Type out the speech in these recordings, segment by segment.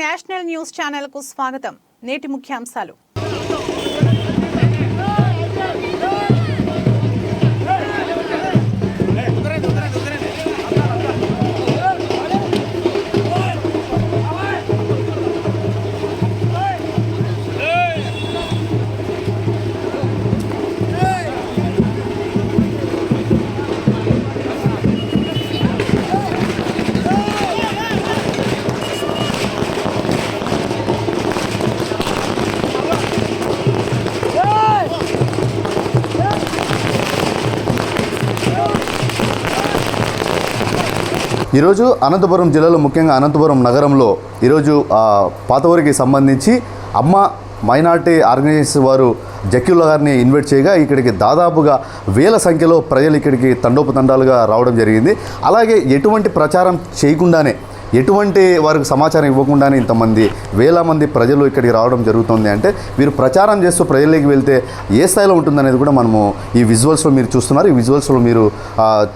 National news ఛానల్కు స్వాగతం. నేటి ముఖ్యాంశాలు. ఈరోజు అనంతపురం జిల్లాలో ముఖ్యంగా అనంతపురం నగరంలో ఈరోజు పాతవరికి సంబంధించి అమ్మ మైనార్టీ ఆర్గనైజేషన్ వారు జక్యుల్లా గారిని ఇన్వైట్ చేయగా ఇక్కడికి దాదాపుగా వేల సంఖ్యలో ప్రజలు ఇక్కడికి తండోపతండాలుగా రావడం జరిగింది. అలాగే ఎటువంటి ప్రచారం చేయకుండానే ఎటువంటి వారికి సమాచారం ఇవ్వకుండానే ఇంతమంది వేల మంది ప్రజలు ఇక్కడికి రావడం జరుగుతుంది అంటే వీరు ప్రచారం చేస్తూ ప్రజల్లోకి వెళ్తే ఏ స్థాయిలో ఉంటుందనేది కూడా మనము ఈ విజువల్స్లో మీరు చూస్తున్నారు. ఈ విజువల్స్లో మీరు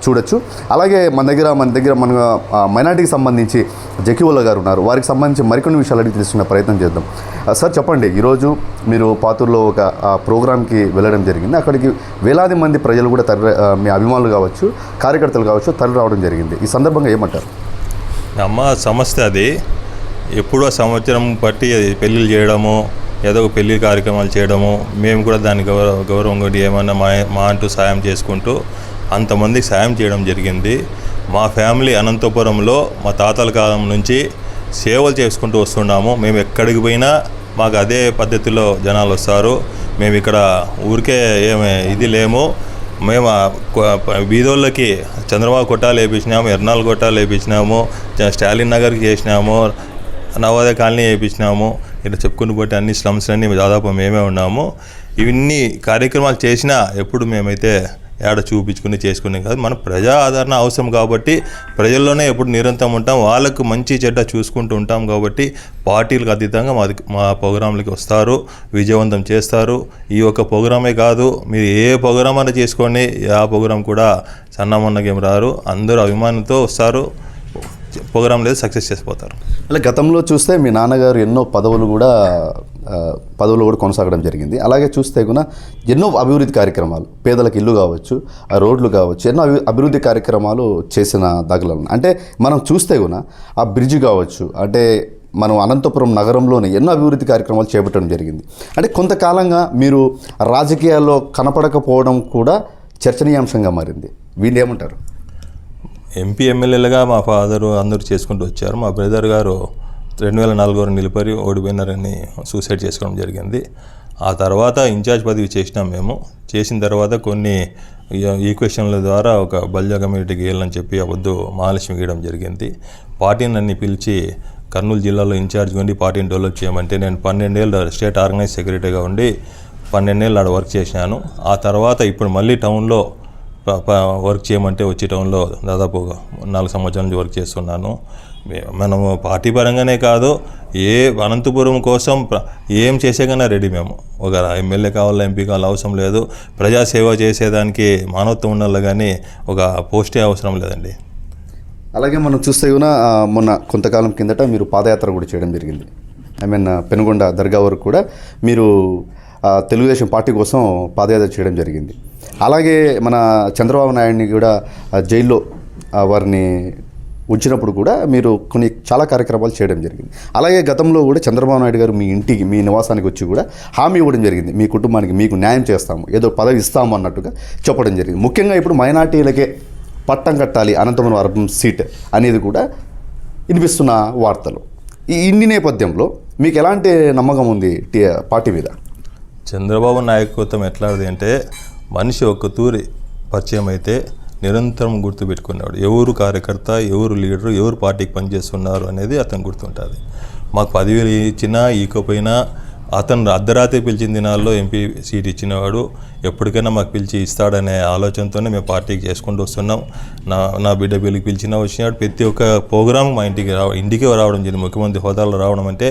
చూడొచ్చు. అలాగే మన దగ్గర మన దగ్గర మన మైనార్టీకి సంబంధించి జకీవుల్లా గారు ఉన్నారు. వారికి సంబంధించి మరికొన్ని విషయాలు అడిగి తెలుసుకునే ప్రయత్నం చేద్దాం. సార్ చెప్పండి ఈరోజు మీరు పాతూరులో ఒక ప్రోగ్రామ్కి వెళ్ళడం జరిగింది. అక్కడికి వేలాది మంది ప్రజలు కూడా తరలి మీ అభిమానులు కావచ్చు కార్యకర్తలు కావచ్చు తరలి రావడం జరిగింది. ఈ సందర్భంగా ఏమంటారు? అమ్మ సమస్య అది. ఎప్పుడో సంవత్సరం బట్టి అది పెళ్ళిళ్ళు చేయడము ఏదో ఒక పెళ్ళి కార్యక్రమాలు చేయడము మేము కూడా దాని గౌరవ గౌరవం కొద్ది ఏమన్నా మా మా అంటూ సాయం చేసుకుంటూ అంతమందికి సాయం చేయడం జరిగింది. మా ఫ్యామిలీ అనంతపురంలో మా తాతల కాలం నుంచి సేవలు చేసుకుంటూ వస్తున్నాము. మేము ఎక్కడికి పోయినా మాకు అదే పద్ధతిలో జనాలు వస్తారు. మేము ఇక్కడ ఊరికే ఏమి ఇది లేము. మేము బీదోళ్ళకి చంద్రబాబు కొట్టాలు వేయించినాము ఎర్నాల్ కొట్టాలు వేయించినాము స్టాలిన్ నగర్కి చేసినాము నవోదయ కాలనీ వేయించినాము ఇట్లా చెప్పుకుని పోతే అన్ని స్లమ్స్ అన్నీ దాదాపు మేమే ఉన్నాము. ఇవన్నీ కార్యక్రమాలు చేసినా ఎప్పుడు మేమైతే ఏడ చూపించుకుని చేసుకునే కాదు. మన ప్రజా ఆదరణ అవసరం కాబట్టి ప్రజల్లోనే ఎప్పుడు నిరంతరం ఉంటాం. వాళ్ళకు మంచి చెడ్డ చూసుకుంటూ ఉంటాం కాబట్టి పార్టీలకు అతీతంగా మాది మా ప్రోగ్రాంలకి వస్తారు. విజయవంతం చేస్తారు. ఈ యొక్క ప్రోగ్రామే కాదు మీరు ఏ ప్రోగ్రామ్ అయినా చేసుకోండి. ఆ ప్రోగ్రాం కూడా సన్నమన్నగేం రారు. అందరూ అభిమానంతో వస్తారు. ప్రోగ్రాం లేదు సక్సెస్ చేసిపోతారు. అలా గతంలో చూస్తే మీ నాన్నగారు ఎన్నో పదవులు కూడా పదవులు కూడా కొనసాగడం జరిగింది. అలాగే చూస్తే కూడా ఎన్నో అభివృద్ధి కార్యక్రమాలు పేదలకు ఇల్లు కావచ్చు ఆ రోడ్లు కావచ్చు ఎన్నో అభివృద్ధి కార్యక్రమాలు చేసిన దాఖలు అంటే మనం చూస్తే కూడా ఆ బ్రిడ్జ్ కావచ్చు అంటే మనం అనంతపురం నగరంలోనే ఎన్నో అభివృద్ధి కార్యక్రమాలు చేపట్టడం జరిగింది. అంటే కొంతకాలంగా మీరు రాజకీయాల్లో కనపడకపోవడం కూడా చర్చనీయాంశంగా మారింది. వీళ్ళు ఏమంటారు? ఎంపీ ఎమ్మెల్యేలుగా మా ఫాదరు అందరూ చేసుకుంటూ వచ్చారు. మా బ్రదర్ గారు రెండు వేల నాలుగులో నిలిపరి ఓడిపోయినారని సూసైడ్ చేసుకోవడం జరిగింది. ఆ తర్వాత ఇన్ఛార్జ్ పదవి చేసినాం మేము. చేసిన తర్వాత కొన్ని ఈక్వేషన్ల ద్వారా ఒక బల్జా కమ్యూనిటీకి వెళ్ళని చెప్పి వద్దు మహాలక్ష్మి గీయడం జరిగింది. పార్టీని నన్ను పిలిచి కర్నూలు జిల్లాలో ఇన్ఛార్జ్ ఉండి పార్టీని డెవలప్ చేయమంటే నేను పన్నెండేళ్ళు స్టేట్ ఆర్గనైజ్ సెక్రటరీగా ఉండి పన్నెండేళ్ళు ఆడ వర్క్ చేసినాను. ఆ తర్వాత ఇప్పుడు మళ్ళీ టౌన్లో వర్క్ చేయమంటే వచ్చి టౌన్లో దాదాపు నాలుగు సంవత్సరాల నుంచి వర్క్ చేస్తున్నాను. మనము పార్టీ పరంగానే కాదు ఏ అనంతపురం కోసం ఏం చేసేకన్నా రెడీ మేము. ఒక ఎమ్మెల్యే కావాలా ఎంపీ కావాలా అవసరం లేదు. ప్రజాసేవ చేసేదానికి మానవత్వం ఉండాలి కానీ ఒక పోస్టే అవసరం లేదండి. అలాగే మనం చూస్తే కూడా మొన్న కొంతకాలం కిందట మీరు పాదయాత్ర కూడా చేయడం జరిగింది. ఐ మీన్ పెనుగొండ దర్గా వరకు కూడా మీరు తెలుగుదేశం పార్టీ కోసం పాదయాత్ర చేయడం జరిగింది. అలాగే మన చంద్రబాబు నాయుడిని కూడా జైల్లో వారిని ఉంచినప్పుడు కూడా మీరు కొన్ని చాలా కార్యక్రమాలు చేయడం జరిగింది. అలాగే గతంలో కూడా చంద్రబాబు నాయుడు గారు మీ ఇంటికి మీ నివాసానికి వచ్చి కూడా హామీ ఇవ్వడం జరిగింది. మీ కుటుంబానికి మీకు న్యాయం చేస్తాము ఏదో పదవి ఇస్తాము అన్నట్టుగా చెప్పడం జరిగింది. ముఖ్యంగా ఇప్పుడు మైనార్టీలకే పట్టం కట్టాలి అనంతపురం అర్బన్ సీట్ అనేది కూడా వినిపిస్తున్న వార్తలు. ఈ ఇన్ని నేపథ్యంలో మీకు ఎలాంటి నమ్మకం ఉంది టీ పార్టీ మీద? చంద్రబాబు నాయకత్వం ఎట్లాంటిది అంటే మనిషి ఒక్కతూరి పరిచయం అయితే నిరంతరం గుర్తుపెట్టుకునేవాడు. ఎవరు కార్యకర్త ఎవరు లీడరు ఎవరు పార్టీకి పనిచేస్తున్నారు అనేది అతను గుర్తుంటుంది. మాకు పదివేలు ఇచ్చినా ఈకపోయినా అతను అర్ధరాత్రి పిలిచిన దినాల్లో ఎంపీ సీట్ ఇచ్చినవాడు ఎప్పటికైనా మాకు పిలిచి ఇస్తాడనే ఆలోచనతోనే మేము పార్టీకి చేసుకుంటూ వస్తున్నాం. నా నా బిడ్డ బిల్లుకి పిలిచిన వచ్చినాడు. ప్రతి ఒక్క ప్రోగ్రామ్ మా ఇంటికి రావ ఇంటికి రావడం జరిగింది. ముఖ్యమంత్రి హోదాలో రావడం అంటే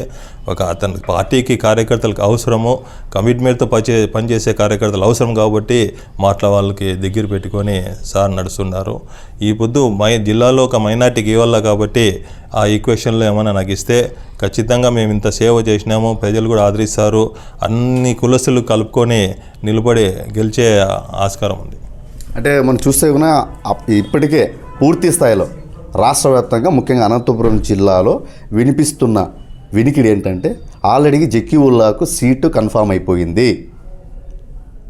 ఒక అతను పార్టీకి కార్యకర్తలకు అవసరము కమిట్మెంట్తో పనిచే పనిచేసే కార్యకర్తలు అవసరం కాబట్టి మాట్లా వాళ్ళకి దగ్గర పెట్టుకొని సార్ నడుస్తున్నారు. ఈ పొద్దు మై జిల్లాలో ఒక మైనార్టీకి ఇవ్వాల కాబట్టి ఆ ఈక్వేషన్లో ఏమైనా నాకు ఇస్తే ఖచ్చితంగా మేము ఇంత సేవ చేసినాము ప్రజలు కూడా ఆదరిస్తారు అన్ని కులసులు కలుపుకొని నిలబడి గెలిచే ఆస్కారం ఉంది. అంటే మనం చూస్తే కూడా ఇప్పటికే పూర్తి స్థాయిలో రాష్ట్ర వ్యాప్తంగా ముఖ్యంగా అనంతపురం జిల్లాలో వినిపిస్తున్న వినికిడి ఏంటంటే ఆల్రెడీ జెక్కి ఉల్లాకు సీటు కన్ఫామ్ అయిపోయింది.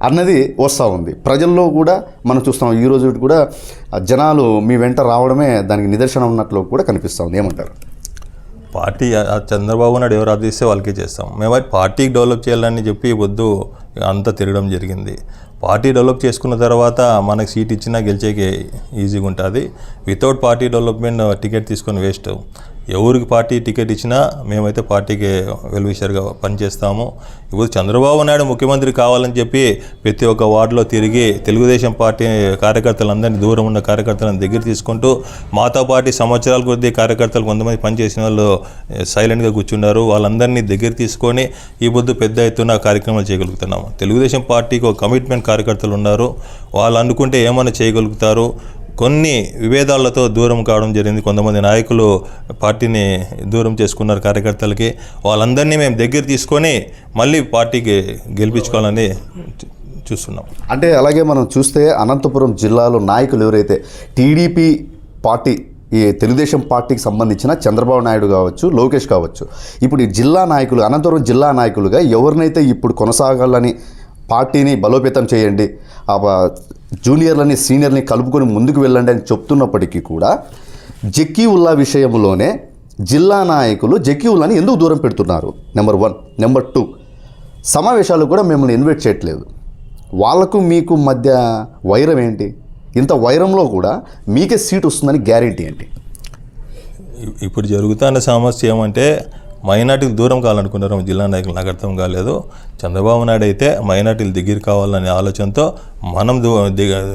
అన్నది వస్తూ ఉంది. ప్రజల్లో కూడా మనం చూస్తాం ఈ రోజు కూడా జనాలు మీ వెంట రావడమే దానికి నిదర్శనం ఉన్నట్లు కూడా కనిపిస్తూ ఉంది. ఏమంటారు? పార్టీ చంద్రబాబు నాయుడు ఎవరు ఆదేశిస్తే వాళ్ళకే చేస్తాం. మేము అది పార్టీకి డెవలప్ చేయాలని చెప్పి వద్దు అంతా తిరగడం జరిగింది. పార్టీ డెవలప్ చేసుకున్న తర్వాత మనకు సీట్ ఇచ్చినా గెలిచేకి ఈజీగా ఉంటుంది. వితౌట్ పార్టీ డెవలప్మెంట్ టికెట్ తీసుకొని వేస్ట్. ఎవరికి పార్టీ టికెట్ ఇచ్చినా మేమైతే పార్టీకి వెల్విషర్గా పనిచేస్తాము. ఇప్పుడు చంద్రబాబు నాయుడు ముఖ్యమంత్రి కావాలని చెప్పి ప్రతి ఒక్క వార్డులో తిరిగి తెలుగుదేశం పార్టీ కార్యకర్తలందరినీ దూరం ఉన్న కార్యకర్తలను దగ్గర తీసుకుంటూ మాతో పార్టీ సంవత్సరాల కొద్దీ కార్యకర్తలు కొంతమంది పనిచేసిన వాళ్ళు సైలెంట్గా కూర్చున్నారు. వాళ్ళందరినీ దగ్గర తీసుకొని ఈ బొద్దు పెద్ద ఎత్తున కార్యక్రమాలు చేయగలుగుతున్నాము. తెలుగుదేశం పార్టీకి ఒక కమిట్మెంట్ కార్యకర్తలు ఉన్నారు. వాళ్ళు అనుకుంటే ఏమైనా చేయగలుగుతారు. కొన్ని విభేదాలతో దూరం కావడం జరిగింది. కొంతమంది నాయకులు పార్టీని దూరం చేసుకున్నారు కార్యకర్తలకి. వాళ్ళందరినీ మేము దగ్గర తీసుకొని మళ్ళీ పార్టీకి గెలిపించుకోవాలని చూస్తున్నాం. అంటే అలాగే మనం చూస్తే అనంతపురం జిల్లాలో నాయకులు ఎవరైతే టీడీపీ పార్టీ ఈ తెలుగుదేశం పార్టీకి సంబంధించిన చంద్రబాబు నాయుడు కావచ్చు లోకేష్ కావచ్చు ఇప్పుడు ఈ జిల్లా నాయకులు అనంతపురం జిల్లా నాయకులుగా ఎవరినైతే ఇప్పుడు కొనసాగాలని పార్టీని బలోపేతం చేయండి. జూనియర్లని సీనియర్ని కలుపుకొని ముందుకు వెళ్ళండి అని చెప్తున్నప్పటికీ కూడా జక్కీ ఉల్లా విషయంలోనే జిల్లా నాయకులు జక్కీ ఉల్లాని ఎందుకు దూరం పెడుతున్నారు? నెంబర్ వన్ నెంబర్ టూ సమావేశాలు కూడా మిమ్మల్ని ఇన్వైట్ చేయట్లేదు. వాళ్ళకు మీకు మధ్య వైరం ఏంటి? ఇంత వైరంలో కూడా మీకే సీట్ వస్తుందని గ్యారెంటీ ఏంటి? ఇప్పుడు జరుగుతున్న సమస్య ఏమంటే మైనార్టీలు దూరం కావాలనుకున్నారు జిల్లా నాయకులు నాకు అర్థం కాలేదు. చంద్రబాబు నాయుడు అయితే మైనార్టీలు దగ్గర కావాలనే ఆలోచనతో మనం దూ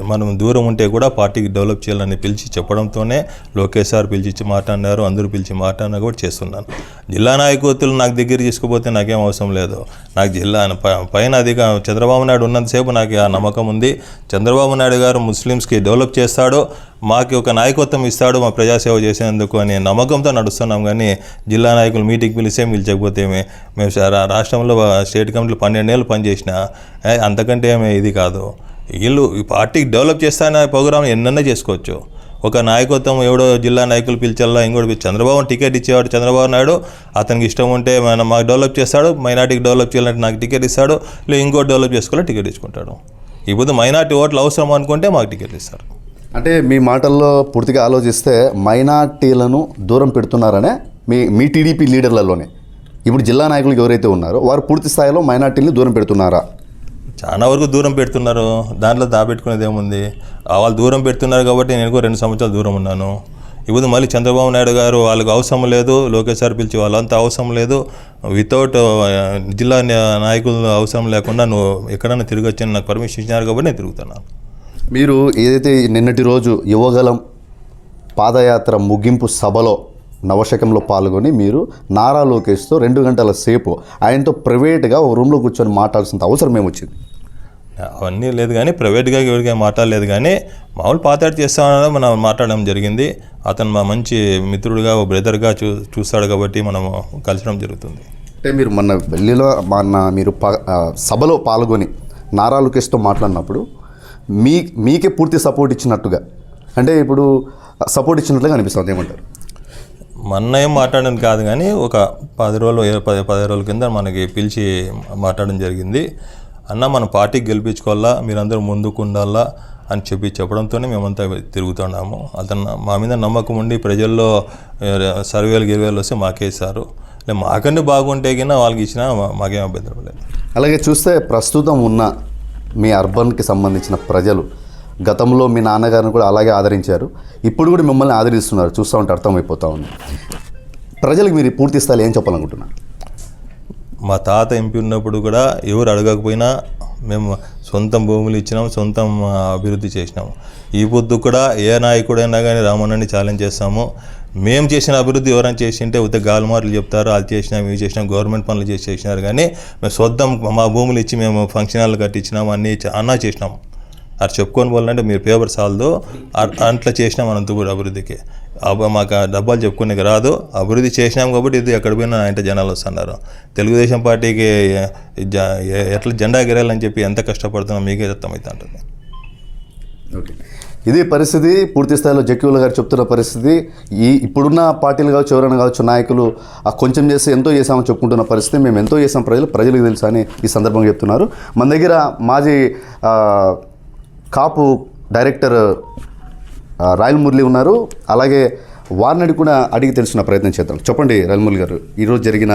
మనం దూరం ఉంటే కూడా పార్టీకి డెవలప్ చేయాలని పిలిచి చెప్పడంతోనే లోకేష్ సార్ పిలిచి మాట్లాడినారు అందరూ పిలిచి మాట్లాడినా కూడా చేస్తున్నాను. జిల్లా నాయకులు నాకు దగ్గర తీసుకుపోతే నాకేం అవసరం లేదు. నాకు జిల్లా ప- పైన అధిక చంద్రబాబు నాయుడు ఉన్నంతసేపు నాకు ఆ నమ్మకం ఉంది. చంద్రబాబు నాయుడు గారు ముస్లిమ్స్కి డెవలప్ చేస్తాడు మాకు ఒక నాయకత్వం ఇస్తాడు మా ప్రజాసేవ చేసేందుకు అనే నమ్మకంతో నడుస్తున్నాం కానీ జిల్లా నాయకులు మీటింగ్ పిలిస్తే పిలిచకపోతే మే- మేము రాష్ట్రంలో స్టేట్ కమిటీలో పన్నెండేళ్ళు పనిచేసిన అంతకంటే ఏమీ ఇది కాదు. వీళ్ళు ఈ పార్టీకి డెవలప్ చేస్తానే ప్రోగ్రామ్ ఎన్నన్నా చేసుకోవచ్చు. ఒక నాయకత్వం ఎవడో జిల్లా నాయకులు పిలిచాలా ఇంకోటి చంద్రబాబు టికెట్ ఇచ్చేవాడు చంద్రబాబు నాయుడు అతనికి ఇష్టం ఉంటే మన మాకు డెవలప్ చేస్తాడు మైనార్టీకి డెవలప్ చేయాలంటే నాకు టికెట్ ఇస్తాడు లేదు ఇంకోటి డెవలప్ చేసుకోవాలి టికెట్ ఇచ్చుకుంటాడు ఇప్పుడు మైనార్టీ ఓట్లు అవసరం అనుకుంటే మాకు టికెట్ ఇస్తారు. అంటే మీ మాటల్లో పూర్తిగా ఆలోచిస్తే మైనార్టీలను దూరం పెడుతున్నారనే మీ మీ టీడీపీ లీడర్లలోనే. ఇప్పుడు జిల్లా నాయకులు ఎవరైతే ఉన్నారో వారు పూర్తి స్థాయిలో మైనార్టీని దూరం పెడుతున్నారా? చాలా వరకు దూరం పెడుతున్నారు. దాంట్లో దాపెట్టుకునేది ఏముంది వాళ్ళు దూరం పెడుతున్నారు కాబట్టి నేను కూడా రెండు సంవత్సరాలు దూరం ఉన్నాను. ఇప్పుడు మళ్ళీ చంద్రబాబు నాయుడు గారు వాళ్ళకి అవసరం లేదు. లోకేష్ సార్ పిలిచి వాళ్ళంతా అవసరం లేదు. వితౌట్ జిల్లా న్యా- నాయకులు అవసరం లేకుండా నువ్వు ఎక్కడైనా తిరిగి వచ్చి నాకు పర్మిషన్ ఇచ్చినారు కాబట్టి నేను తిరుగుతున్నాను. మీరు ఏదైతే నిన్నటి రోజు యువగలం పాదయాత్ర ముగింపు సభలో నవశకంలో పాల్గొని మీరు నారా లోకేష్తో రెండు గంటల సేపు ఆయనతో ప్రైవేట్గా ఒక రూమ్లో కూర్చొని మాట్లాడాల్సిన అవసరం ఏమొచ్చింది? అవన్నీ లేదు కానీ ప్రైవేట్గా ఎవరికీ మాట్లాడలేదు కానీ మామూలు పాతాడు చేస్తామని మనం మాట్లాడడం జరిగింది. అతను మా మంచి మిత్రుడిగా ఓ బ్రదర్గా చూ చూస్తాడు కాబట్టి మనం కలిసడం జరుగుతుంది. అంటే మీరు మొన్న ఢిల్లీలో మొన్న మీరు సభలో పాల్గొని నారా లోకేష్తో మాట్లాడినప్పుడు మీ మీకే పూర్తి సపోర్ట్ ఇచ్చినట్టుగా అంటే ఇప్పుడు సపోర్ట్ ఇచ్చినట్లుగా అనిపిస్తుంది ఏమంటారు? మొన్న ఏం మాట్లాడడం కాదు కానీ ఒక పది రోజులు పది పది రోజుల కింద మనకి పిలిచి మాట్లాడడం జరిగింది. అన్న మన పార్టీకి గెలిపించుకోవాలా? మీరందరూ ముందుకు ఉండాలా? అని చెప్పి చెప్పడంతోనే మేమంతా తిరుగుతున్నాము. అతను మా మీద నమ్మకం ఉండి ప్రజల్లో సర్వేలు గిర్వేలు వస్తే మాకేసారు లేదు మాకంటే బాగుంటే కింద వాళ్ళకి ఇచ్చినా మాకేం అభ్యంతరం లేదు. అలాగే చూస్తే ప్రస్తుతం ఉన్న మీ అర్బన్కి సంబంధించిన ప్రజలు గతంలో మీ నాన్నగారిని కూడా అలాగే ఆదరించారు. ఇప్పుడు కూడా మిమ్మల్ని ఆదరిస్తున్నారు. చూస్తూ ఉంటే అర్థమైపోతూ ఉంది. ప్రజలకు మీరు పూర్తి స్థాయిలో ఏం చెప్పాలనుకుంటున్నారు? మా తాత ఎంపీ ఉన్నప్పుడు కూడా ఎవరు అడగకపోయినా మేము సొంతం భూములు ఇచ్చినాం సొంతం అభివృద్ధి చేసినాము. ఈ పొద్దు కూడా ఏ నాయకుడైనా కానీ రామన్నని ఛాలెంజ్ చేస్తాము. మేము చేసిన అభివృద్ధి ఎవరైనా చేసింటే ఉత్త గాలిమార్లు చెప్తారు అది చేసినాం ఇవి చేసినాం గవర్నమెంట్ పనులు చేసి చేసినారు. కానీ మేము సొంతం మా భూములు ఇచ్చి మేము ఫంక్షన్ హాల్ కట్టించినాం అన్నీ అన్నా చేసినాం అది చెప్పుకొని పోవాలంటే మీరు పేపర్ సాల్దో అట్లా చేసినాం అనంతపూర్ అభివృద్ధికి. మాకు డబ్బాలు చెప్పుకునేకి రాదు. అభివృద్ధి చేసినాం కాబట్టి ఇది ఎక్కడ పోయినా అంటే జనాలు వస్తున్నారు. తెలుగుదేశం పార్టీకి ఎట్లా జెండా ఎగరాలని చెప్పి ఎంత కష్టపడుతున్నాం మీకే అర్థమవుతా ఉంటుంది ఓకే. ఇది పరిస్థితి పూర్తి స్థాయిలో జక్యూల గారు చెప్తున్న పరిస్థితి. ఈ ఇప్పుడున్న పార్టీలు కావచ్చు ఎవరైనా కావచ్చు నాయకులు ఆ కొంచెం చేస్తే ఎంతో చేసామని చెప్పుకుంటున్న పరిస్థితి. మేము ఎంతో చేసాం ప్రజలు ప్రజలకు తెలుసా అని ఈ సందర్భంగా చెప్తున్నారు. మన దగ్గర మాజీ కాపు డైరెక్టర్ రాయల్ మురళి ఉన్నారు. అలాగే వారిని కూడా అడిగి తెలుసుకున్న ప్రయత్నం చేద్దాం. చెప్పండి రాయల్ మురళి గారు ఈరోజు జరిగిన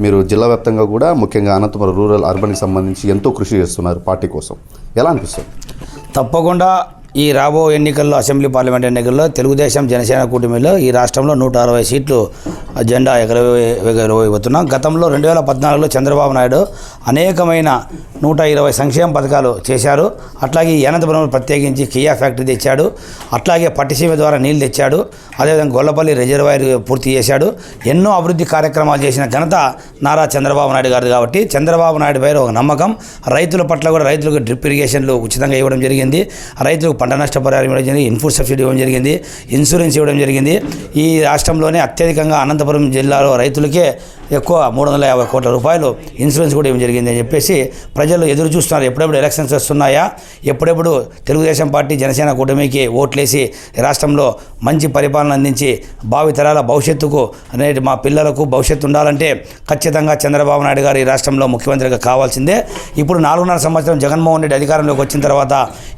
మీరు జిల్లా వ్యాప్తంగా కూడా ముఖ్యంగా అనంతపురం రూరల్ అర్బన్కి సంబంధించి ఎంతో కృషి చేస్తున్నారు పార్టీ కోసం. ఎలా అనిపిస్తుంది? తప్పకుండా ఈ రాబో ఎన్నికల్లో అసెంబ్లీ పార్లమెంట్ ఎన్నికల్లో తెలుగుదేశం జనసేన కూటమిలో ఈ రాష్ట్రంలో నూట అరవై సీట్లు జెండా ఎగరవేయబోతున్నాం. గతంలో రెండు వేల పద్నాలుగులో చంద్రబాబు నాయుడు అనేకమైన నూట ఇరవై సంక్షేమ పథకాలు చేశారు. అట్లాగే ఈ అనంతపురంలో ప్రత్యేకించి కియా ఫ్యాక్టరీ తెచ్చాడు. అట్లాగే పట్టిసీమ ద్వారా నీళ్ళు తెచ్చాడు. అదేవిధంగా గొల్లపల్లి రిజర్వాయర్ పూర్తి చేశాడు. ఎన్నో అభివృద్ధి కార్యక్రమాలు చేసిన ఘనత నారా చంద్రబాబు నాయుడు గారు కాబట్టి చంద్రబాబు నాయుడు పైన ఒక నమ్మకం. రైతుల పట్ల కూడా రైతులకు డ్రిప్ ఇరిగేషన్లు ఉచితంగా ఇవ్వడం జరిగింది. రైతులకు పంట నష్టపరిహారం ఇవ్వడం జరిగింది ఇన్పుట్ సబ్సిడీ ఇవ్వడం జరిగింది ఇన్సూరెన్స్ ఇవ్వడం జరిగింది. ఈ రాష్ట్రంలోనే అత్యధికంగా అనంతపురం జిల్లాలో రైతులకే ఎక్కువ మూడు వందల యాభై కోట్ల రూపాయలు ఇన్సూరెన్స్ కూడా ఏం జరిగింది అని చెప్పేసి ప్రజలు ఎదురు చూస్తున్నారు. ఎప్పుడెప్పుడు ఎలక్షన్స్ వస్తున్నాయా? ఎప్పుడెప్పుడు తెలుగుదేశం పార్టీ జనసేన కూటమికి ఓట్లేసి రాష్ట్రంలో మంచి పరిపాలన అందించి భావితరాల భవిష్యత్తుకు అనేది మా పిల్లలకు భవిష్యత్తు ఉండాలంటే ఖచ్చితంగా చంద్రబాబు నాయుడు గారు ఈ రాష్ట్రంలో ముఖ్యమంత్రిగా కావాల్సిందే. ఇప్పుడు నాలుగున్నర సంవత్సరం జగన్మోహన్ రెడ్డి అధికారంలోకి వచ్చిన తర్వాత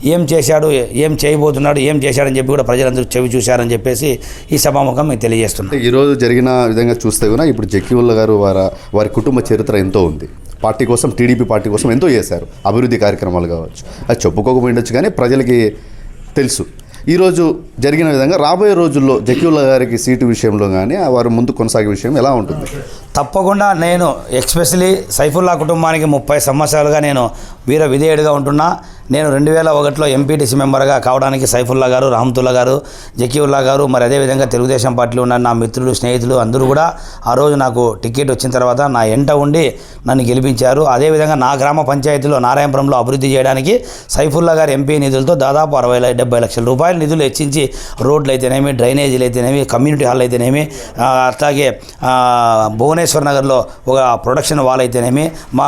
ఏం చేశాడు? ఏం చేయబోతున్నాడు? ఏం చేశాడని చెప్పి కూడా ప్రజలందరూ చెవి చూశారని చెప్పేసి ఈ సభాముఖం మీకు తెలియజేస్తున్నాను ఈరోజు జరిగిన విధంగా చూస్తే కూడా ఇప్పుడు జక్కివుల్లా గారు వారి వారి కుటుంబ చరిత్ర ఎంతో ఉంది. పార్టీ కోసం టీడీపీ పార్టీ కోసం ఎంతో చేశారు. అభివృద్ధి కార్యక్రమాలు కావచ్చు. అది చెప్పుకోకపోయిండొచ్చు కానీ ప్రజలకి తెలుసు. ఈరోజు జరిగిన విధంగా రాబోయే రోజుల్లో జకీవుల్లా గారికి సీటు విషయంలో కానీ వారు ముందు కొనసాగే విషయం ఎలా ఉంటుంది? తప్పకుండా నేను ఎక్స్పెషలీ సైఫుల్లా కుటుంబానికి ముప్పై సంవత్సరాలుగా నేను వీర విధేయుడిగా ఉంటున్నా. నేను రెండు వేల ఒకటిలో ఎంపీటీసీ మెంబర్గా కావడానికి సైఫుల్లా గారు రహమతుల్లా గారు జకీవుల్లా గారు మరి అదేవిధంగా తెలుగుదేశం పార్టీలో ఉన్న నా మిత్రులు స్నేహితులు అందరూ కూడా ఆ రోజు నాకు టికెట్ వచ్చిన తర్వాత నా ఎంట ఉండి నన్ను గెలిపించారు. అదేవిధంగా నా గ్రామ పంచాయతీలో నారాయణపురంలో అభివృద్ధి చేయడానికి సైఫుల్లా గారు ఎంపీ నిధులతో దాదాపు అరవై డెబ్బై లక్షల రూపాయల నిధులు హెచ్చించి రోడ్లు అయితేనేమి డ్రైనేజీలు అయితేనేమి కమ్యూనిటీ హాల్ అయితేనేమి అట్లాగే ఆ, భువనేశ్వర్ నగర్లో ఒక ప్రొడక్షన్ వాల్ అయితేనేమి మా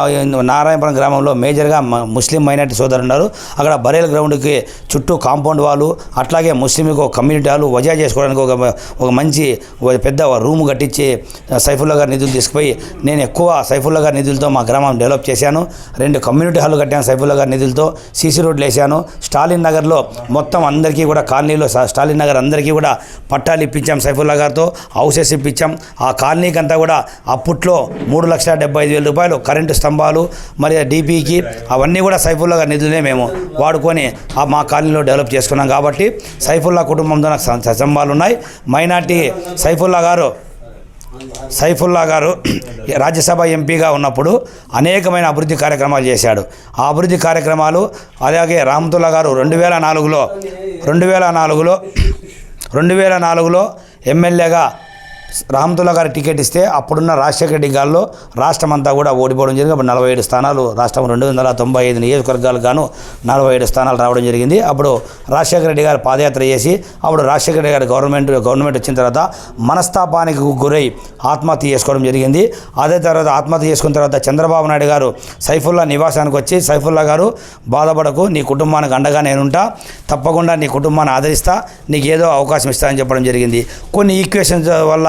నారాయణపురం గ్రామంలో మేజర్గా ముస్లిం మైనార్టీ సోదరులు ఉన్నారు. అక్కడ బరేల్ గ్రౌండ్కి చుట్టూ కాంపౌండ్ వాళ్ళు అట్లాగే ముస్లింకు ఒక కమ్యూనిటీ వాళ్ళు వజా చేసుకోవడానికి ఒక ఒక మంచి ఒక పెద్ద రూమ్ కట్టించి సైఫుల్లా గారి నిధులు తీసుకుపోయి నేను ఎక్కువ సైఫుల్లా గారి నిధులతో మా గ్రామం డెవలప్ చేశాను. రెండు కమ్యూనిటీ హాల్ కట్టాను సైఫుల్లా గారి నిధులతో. సీసీ రోడ్లు వేసాను స్టాలిన్ నగర్లో మొత్తం అందరికీ కూడా కాలనీలో స్టాలిన్ నగర్ అందరికీ కూడా పట్టాలు ఇప్పించాం సైఫుల్లా గారితో హౌసెస్ ఇప్పించాం. ఆ కాలనీకి అంతా కూడా అప్పట్లో మూడు లక్షల డెబ్బై ఐదు వేల రూపాయలు కరెంటు స్తంభాలు మరి డీపీకి అవన్నీ కూడా సైఫుల్లా గారి మేము వాడుకొని ఆ మా కాలనీలో డెవలప్ చేసుకున్నాం కాబట్టి సైఫుల్లా కుటుంబంతో నాకు స్తంభాలు ఉన్నాయి. మైనార్టీ సైఫుల్లా గారు సైఫుల్లా గారు రాజ్యసభ ఎంపీగా ఉన్నప్పుడు అనేకమైన అభివృద్ధి కార్యక్రమాలు చేశాడు. ఆ అభివృద్ధి కార్యక్రమాలు అలాగే రామతుల్లా గారు రెండు వేల నాలుగులో రెండు వేల నాలుగులో రెండు వేల నాలుగులో ఎమ్మెల్యేగా రామతుల్లా గారి టికెట్ ఇస్తే అప్పుడున్న రాజశేఖర రెడ్డి గారిలో రాష్ట్రం అంతా కూడా ఓడిపోవడం జరిగింది. అప్పుడు నలభై ఏడు స్థానాలు రాష్ట్రం రెండు వందల తొంభై ఐదు నియోజకవర్గాలు గాను నలభై ఏడు స్థానాలు రావడం జరిగింది. అప్పుడు రాజశేఖర రెడ్డి గారు పాదయాత్ర చేసి అప్పుడు రాజశేఖర రెడ్డి గారు గవర్నమెంట్ గవర్నమెంట్ వచ్చిన తర్వాత మనస్తాపానికి గురై ఆత్మహత్య చేసుకోవడం జరిగింది. అదే తర్వాత ఆత్మహత్య చేసుకున్న తర్వాత చంద్రబాబు నాయుడు గారు సైఫుల్లా నివాసానికి వచ్చి సైఫుల్లా గారు బాధపడకు నీ కుటుంబానికి అండగా నేనుంటా తప్పకుండా నీ కుటుంబాన్ని ఆదరిస్తా నీకు ఏదో అవకాశం ఇస్తా అని చెప్పడం జరిగింది. కొన్ని ఈక్వేషన్స్ వల్ల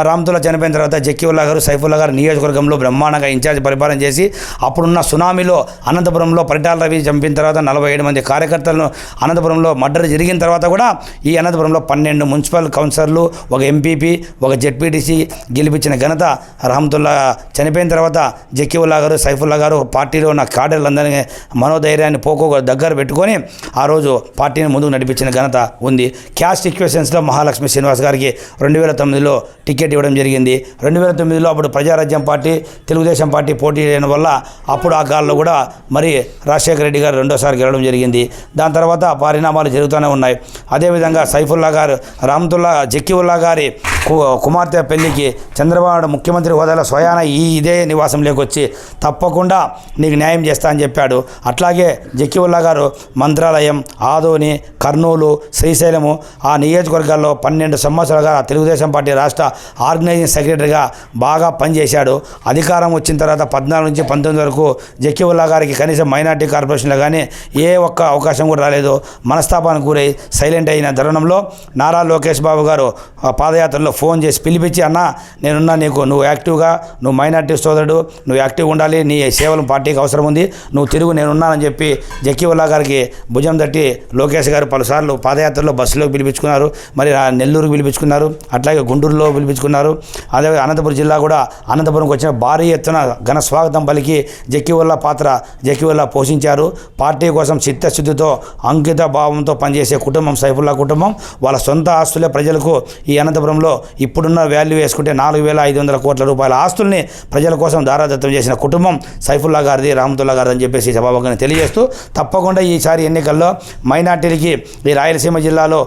రామ్తుల్లా చనిపోయిన తర్వాత జక్కివుల్లా గారు సైఫుల్లా గారు నియోజకవర్గంలో బ్రహ్మాండంగా ఇన్ఛార్జ్ పరిపాలన చేసి అప్పుడున్న సునామీలో అనంతపురంలో పరిటాల రవి చంపిన తర్వాత నలభై ఏడు మంది కార్యకర్తలను అనంతపురంలో మర్డర్ జరిగిన తర్వాత కూడా ఈ అనంతపురంలో పన్నెండు మున్సిపల్ కౌన్సిలర్లు ఒక ఎంపీపీ ఒక జెడ్పీటీసీ గెలిపించిన ఘనత రహమతుల్లా చనిపోయిన తర్వాత జక్కీవుల్లా గారు సైఫుల్లా గారు పార్టీలో ఉన్న కాడర్లందరినీ మనోధైర్యాన్ని పోకో దగ్గర పెట్టుకొని ఆ రోజు పార్టీని ముందుకు నడిపించిన ఘనత ఉంది. క్యాస్ట్ ఈక్వేషన్స్లో మహాలక్ష్మి శ్రీనివాస్ గారికి రెండు వేల తొమ్మిదిలో టికెట్ టికెట్ ఇవ్వడం జరిగింది. రెండు వేల తొమ్మిదిలో అప్పుడు ప్రజారాజ్యం పార్టీ తెలుగుదేశం పార్టీ పోటీ చేయడం వల్ల అప్పుడు ఆ గాల్లో కూడా మరి రాజశేఖర రెడ్డి గారు రెండోసారి గెలవడం జరిగింది. దాని తర్వాత పరిణామాలు జరుగుతూనే ఉన్నాయి. అదేవిధంగా సైఫుల్లా గారు రామ్తుల్లా జక్కివుల్లా గారి కు- కుమార్తె పెళ్ళికి చంద్రబాబు ముఖ్యమంత్రి హోదాలో స్వయాన ఈ ఇదే నివాసంలోకి వచ్చి తప్పకుండా నీకు న్యాయం చేస్తా అని చెప్పాడు. అట్లాగే జక్కివుల్లా గారు మంత్రాలయం ఆదోని కర్నూలు శ్రీశైలము ఆ నియోజకవర్గాల్లో పన్నెండు సంవత్సరాలుగా తెలుగుదేశం పార్టీ రాష్ట్ర ఆర్గనైజింగ్ సెక్రటరీగా బాగా పనిచేశాడు. అధికారం వచ్చిన తర్వాత పద్నాలుగు నుంచి పంతొమ్మిది వరకు జక్కివుల్లా గారికి కనీసం మైనార్టీ కార్పొరేషన్లో కానీ ఏ ఒక్క అవకాశం కూడా రాలేదు. మనస్తాపానికి గురై సైలెంట్ అయిన తరుణంలో నారా లోకేష్ బాబు గారు ఆ పాదయాత్రలో ఫోన్ చేసి పిలిపించి అన్న నేనున్నా నీకు నువ్వు యాక్టివ్గా నువ్వు మైనార్టీ సోదరుడు నువ్వు యాక్టివ్గా ఉండాలి నీ సేవలు పార్టీకి అవసరం ఉంది నువ్వు తిరుగు నేనున్నానని చెప్పి జక్కివుల్లా గారికి భుజం తట్టి లోకేష్ గారు పలుసార్లు పాదయాత్రలో బస్సులోకి పిలిపించుకున్నారు. మరి ఆ నెల్లూరుకు పిలిపించుకున్నారు. అట్లాగే గుంటూరులో పిలిపించుకున్నారు అదే అనంతపురం జిల్లా కూడా అనంతపురంకి వచ్చిన భారీ ఎత్తున ఘన స్వాగతం పలికి జక్కివుల్లా పాత్ర జక్కీవుల్లా పోషించారు. పార్టీ కోసం చిత్తశుద్ధితో అంకిత భావంతో పనిచేసే కుటుంబం సైఫుల్లా కుటుంబం. వాళ్ళ సొంత ఆస్తులే ప్రజలకు ఈ అనంతపురంలో ఇప్పుడున్న వాల్యూ వేసుకుంటే నాలుగు వేల ఐదు వందల కోట్ల రూపాయల ఆస్తుల్ని ప్రజల కోసం దారాదత్తం చేసిన కుటుంబం సైఫుల్లా గారిది రామతుల్లా గారిది అని చెప్పేసి సభాభంగా తెలియజేస్తూ తప్పకుండా ఈసారి ఎన్నికల్లో మైనార్టీలకి ఈ రాయలసీమ జిల్లాలో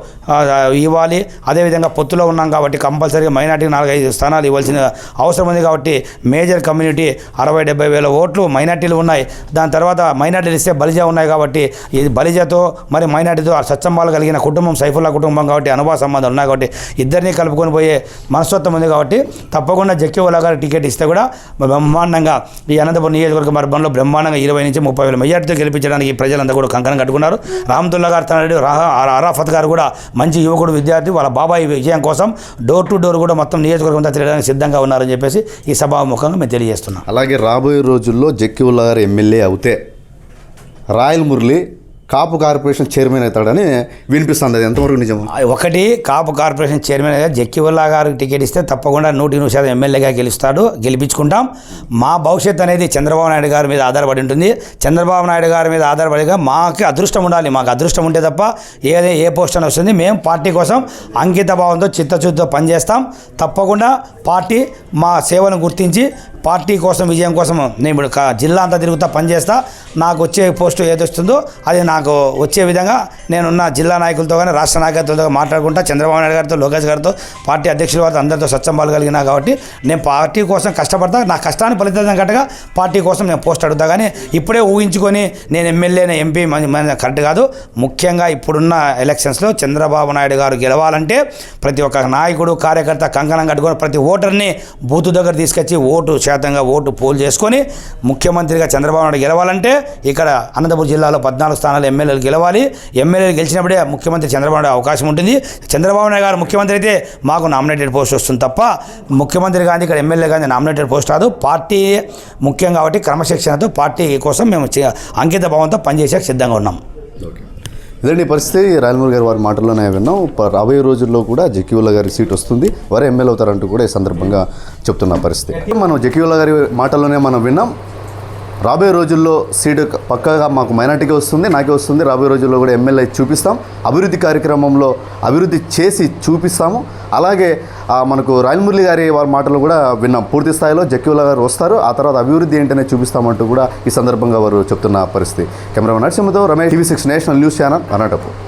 ఇవ్వాలి. అదేవిధంగా పొత్తులో ఉన్నాం కాబట్టి కంపల్సరీగా మైనార్టీకి నాలుగైదు స్థానాలు ఇవ్వాల్సిన అవసరం ఉంది కాబట్టి మేజర్ కమ్యూనిటీ అరవై డెబ్బై వేల ఓట్లు మైనార్టీలు ఉన్నాయి. దాని తర్వాత మైనార్టీలు ఇస్తే బలిజా ఉన్నాయి కాబట్టి ఇది బలిజాతో మరి మైనార్టీతో సత్సంబాలు కలిగిన కుటుంబం సైఫుల్లా కుటుంబం కాబట్టి అనుభవ సంబంధాలు ఉన్నాయి కాబట్టి ఇద్దరిని కలుపుకొని పోయే మనస్తత్వం ఉంది కాబట్టి తప్పకుండా జక్కివల్లా గారికి టికెట్ ఇస్తే కూడా బ్రహ్మాండంగా ఈ అనంతపురం నియోజకవర్గ మర్బంలో బ్రహ్మాండంగా ఇరవై నుంచి ముప్పై వేల మెజార్టీతో గెలిపించడానికి ఈ ప్రజలంతా కూడా కంకణం కట్టుకున్నారు. రామతుల్లా గారు తనడు అరాఫత్ గారు కూడా మంచి యువకుడు విద్యార్థి. వాళ్ళ బాబాయి విజయం కోసం డోర్ టు డోర్ కూడా మొత్తం నియోజకవర్గం అంతా తిరగడానికి సిద్ధంగా ఉన్నారని చెప్పేసి ఈ సభాముఖంగా మేము తెలియజేస్తున్నాం. అలాగే రాబోయే రోజుల్లో జక్కివుల్లా గారు ఎమ్మెల్యే అవుతే రాయల్ మురళి కాపు కార్పొరేషన్ చైర్మన్ అవుతాడని వినిపిస్తుంది. అది ఎంతవరకు నిజం ఒకటి కాపు కార్పొరేషన్ చైర్మన్ జక్కివల్లా గారికి టికెట్ ఇస్తే తప్పకుండా నూటి నూరు శాతం ఎమ్మెల్యేగా గెలుస్తాడు గెలిపించుకుంటాం. మా భవిష్యత్ అనేది చంద్రబాబు నాయుడు గారి మీద ఆధారపడి ఉంటుంది. చంద్రబాబు నాయుడు గారి మీద ఆధారపడిగా మాకు అదృష్టం ఉండాలి. మాకు అదృష్టం ఉంటే తప్ప ఏదే ఏ పోస్ట్ అని వస్తుంది. మేము పార్టీ కోసం అంకిత భావంతో చిత్తశుద్ధితో పనిచేస్తాం. తప్పకుండా పార్టీ మా సేవలను గుర్తించి పార్టీ కోసం విజయం కోసం నేను ఇప్పుడు జిల్లా అంతా తిరుగుతా పనిచేస్తా. నాకు వచ్చే పోస్టు ఏది వస్తుందో అది నాకు వచ్చే విధంగా నేనున్న జిల్లా నాయకులతో కానీ రాష్ట్ర నాయకులతో మాట్లాడుకుంటా. చంద్రబాబు నాయుడు గారితో లోకేష్ గారితో పార్టీ అధ్యక్షుల వారితో అందరితో సత్సంబాలు కలిగినా కాబట్టి నేను పార్టీ కోసం కష్టపడతా. నా కష్టాన్ని ఫలితం కట్టగా పార్టీ కోసం నేను పోస్ట్ అడుగుతా. కానీ ఇప్పుడే ఊహించుకొని నేను ఎమ్మెల్యేనే ఎంపీ మంచి కరెక్ట్ కాదు. ముఖ్యంగా ఇప్పుడున్న ఎలక్షన్స్లో చంద్రబాబు నాయుడు గారు గెలవాలంటే ప్రతి ఒక్క నాయకుడు కార్యకర్త కంకణం కట్టుకొని ప్రతి ఓటర్ని బూత్ దగ్గర తీసుకొచ్చి ఓటు శాతంగా ఓటు పోల్ చేసుకొని ముఖ్యమంత్రిగా చంద్రబాబు నాయుడు గెలవాలంటే ఇక్కడ అనంతపురం జిల్లాలో పద్నాలుగు స్థానాలు ఎమ్మెల్యేలు గెలవాలి. ఎమ్మెల్యేలు గెలిచినప్పుడే ముఖ్యమంత్రి చంద్రబాబు నాయుడు అవకాశం ఉంటుంది. చంద్రబాబు నాయుడు గారు ముఖ్యమంత్రి అయితే మాకు నామినేటెడ్ పోస్ట్ వస్తుంది తప్ప ముఖ్యమంత్రి కానీ ఇక్కడ ఎమ్మెల్యే కానీ నామినేటెడ్ పోస్ట్ రాదు. పార్టీ ముఖ్యం కాబట్టి క్రమశిక్షణతో పార్టీ కోసం మేము అంకిత భావంతో పనిచేసే సిద్ధంగా ఉన్నాం. ఇదండి పరిస్థితి. రాయలమూరి గారి వారి మాటల్లోనే విన్నాం. రాబోయే రోజుల్లో కూడా జకీవుల్లా గారి సీట్ వస్తుంది. వారు ఎమ్మెల్యే అవుతారంటూ కూడా ఈ సందర్భంగా చెప్తున్న పరిస్థితి. మనం జకీవుల్లా గారి మాటల్లోనే మనం విన్నాం. రాబోయే రోజుల్లో సీటు పక్కగా మాకు మైనార్టీకి వస్తుంది నాకే వస్తుంది. రాబోయే రోజుల్లో కూడా ఎమ్మెల్యే చూపిస్తాం. అభివృద్ధి కార్యక్రమంలో అభివృద్ధి చేసి చూపిస్తాము. అలాగే మనకు రాయలమురళి గారి వారి మాటలు కూడా విన్నాం. పూర్తి స్థాయిలో జక్యుల గారు వస్తారు. ఆ తర్వాత అభివృద్ధి ఏంటనే చూపిస్తామంటూ కూడా ఈ సందర్భంగా వారు చెప్తున్న పరిస్థితి. Cameraman నరసింహతో Ramesh TV six national news channel అన్నటప్పుడు